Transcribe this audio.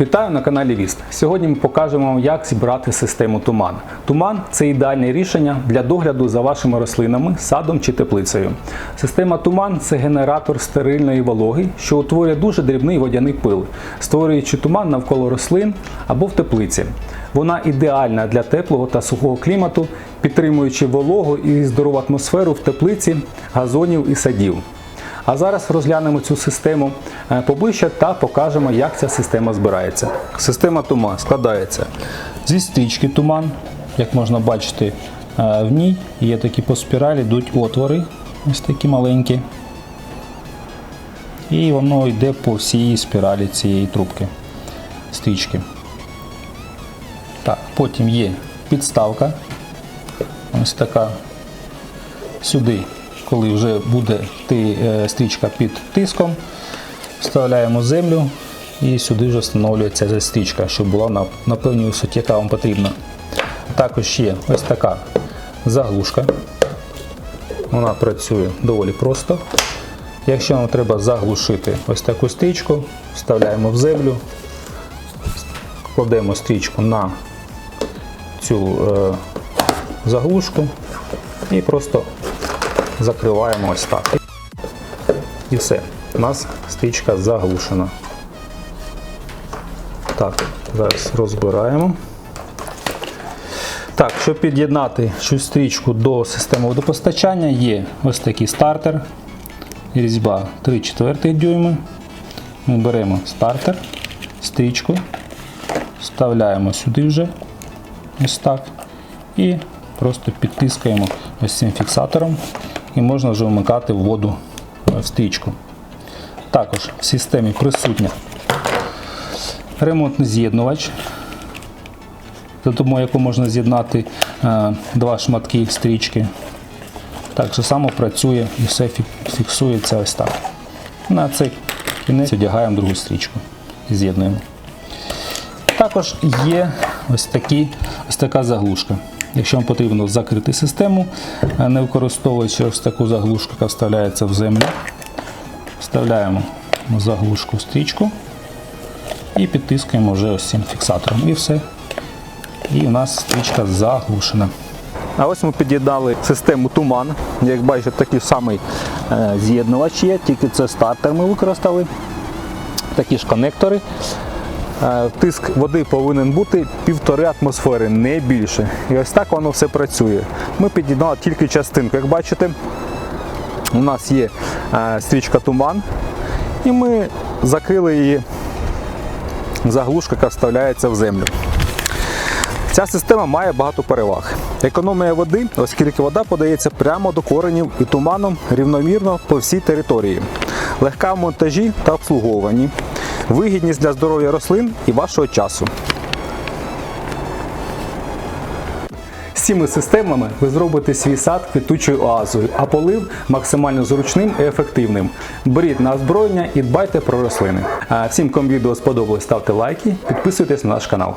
Вітаю на каналі Віст. Сьогодні ми покажемо вам, як зібрати систему туман. Туман це ідеальне рішення для догляду за вашими рослинами, садом чи теплицею. Система туман це генератор стерильної вологи, що утворює дуже дрібний водяний пил, створюючи туман навколо рослин або в теплиці. Вона ідеальна для теплого та сухого клімату, підтримуючи вологу і здорову атмосферу в теплиці, газонів і садів. А зараз розглянемо цю систему е, поближче та покажемо, як ця система збирається. Система туман складається зі стрічки туман. Як можна бачити, е, в ній є такі по спіралі, йдуть отвори, ось такі маленькі. І воно йде по всій спіралі цієї трубки стрічки. Так, потім є підставка. Ось така сюди, коли вже буде е, стрічка під тиском, вставляємо землю і сюди вже встановлюється ця стрічка, щоб була на, на певній висоті, яка вам потрібна. Також є ось така заглушка. Вона працює доволі просто. Якщо нам треба заглушити ось таку стрічку, вставляємо в землю, кладемо стрічку на цю е, заглушку і просто закриваємо ось так. І все. У нас стрічка заглушена. Так, зараз розбираємо. Так, щоб під'єднати цю стрічку до системи водопостачання, є ось такий стартер, різьба 3 4 дюйми. Ми беремо стартер, стрічку, вставляємо сюди вже ось так. І просто підтискаємо ось цим фіксатором і можна вже вмикати воду в стрічку. Також в системі присутня ремонтний з'єднувач, за допомогою якого можна з'єднати е, два шматки стрічки. Так же само працює і все фіксується ось так. На цей кінець одягаємо другу стрічку і з'єднуємо. Також є ось, такі, ось така заглушка. Якщо вам потрібно закрити систему, не використовуючи ось таку заглушку, яка вставляється в землю, вставляємо заглушку в стрічку і підтискаємо вже ось цим фіксатором. І все. І у нас стрічка заглушена. А ось ми під'єднали систему туман. Як бачите, такий самий е, з'єднувач є, тільки це стартер ми використали. Такі ж конектори. Е, Тиск води повинен бути півтори атмосфери, не більше. І ось так воно все працює. Ми під'єднали тільки частинку. Як бачите, у нас є е, стрічка туман, і ми закрили її заглушка, яка вставляється в землю. Ця система має багато переваг. Економія води, оскільки вода подається прямо до коренів і туманом рівномірно по всій території. Легка в монтажі та обслуговуванні. Вигідність для здоров'я рослин і вашого часу. З цими системами ви зробите свій сад квітучою оазою, а полив максимально зручним і ефективним. Беріть на озброєння і дбайте про рослини. Всім, кому відео сподобалось, ставте лайки, підписуйтесь на наш канал.